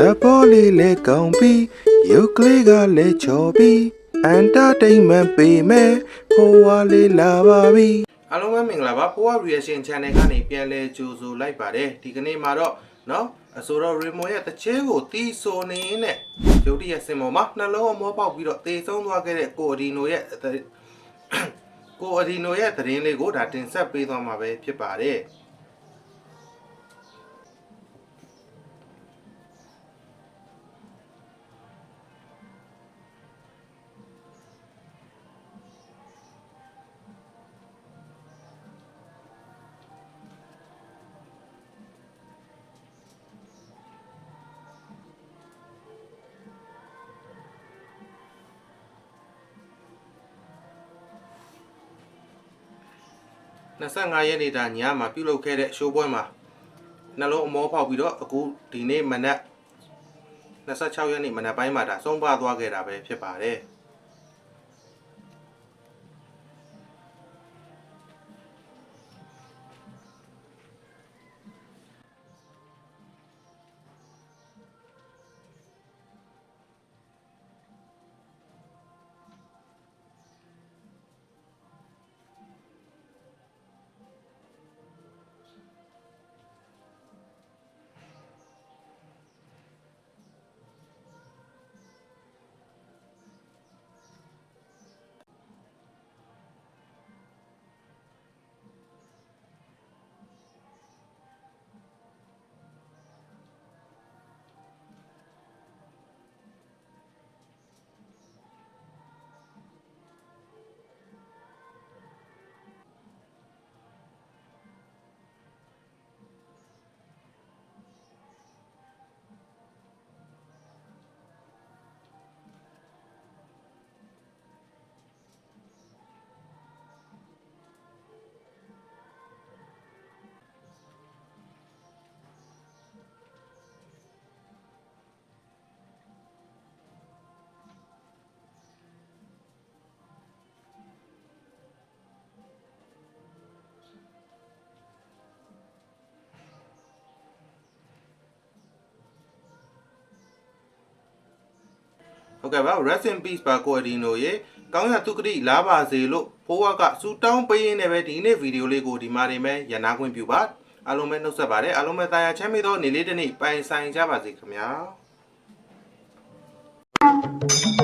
ဇပေါ်လေးလဲကောင်းပြီးရုပ်ကလေးကလည်းချော်ပြီးအန်တာတိန်မန်ပေးမယ်ဖိုးဝါလေးလာပါပြီအားလုံးပဲမင်္ဂလာပါဖိုးဝါ reaction channel ကနေပြန်လဲကြိုဆိုလိုက်ပါတယ်ဒီကနေ့မှာတော့เนาะအဆိုတော့ remote ရဲ့တချဲကိုတီးဆိုနေရင်းနဲ့ရုပ်တရက်စင်ပေါ်မှာနှလုံးအမောပေါက်ပြီးတော့တေဆုံးသွားခဲ့တဲ့ကိုအဒီနိုရဲ့အသ ကိုအဒီနိုရဲ့သတင်းလေးကိုဒါတင်ဆက်ပေးသွားမှာပဲဖြစ်ပါတယ် 25ရက်နေ့တာညမှာပြုလုပ်ခဲ့တဲ့ရှိုးပွဲမှာနှလုံးအမောဖောက်ပြီးတော့အခုဒီနေ့မနက်26ရက်နေ့မနက်ပိုင်းမှာဒါဆုံးပါသွားခဲ့တာပဲဖြစ်ပါတယ် ဟုတ်ကဲ့ပါ Rest in Peace ပါကိုအဒီနိုရေကောင်းရသူကတိလားပါစေလို့ဖိုးဝါကစူတောင်းပေးရင်းနဲ့ပဲဒီနေ့ဗီဒီယိုလေးကိုဒီမှာနေမယ်ရနာခွင့်ပြုပါအားလုံးပဲနှုတ်ဆက်ပါတယ်အားလုံးပဲတာယာချမ်းမြေသောနေ့လေးတစ်နေ့ပိုင်ဆိုင်ကြပါစေခင်ဗျာ Thank you.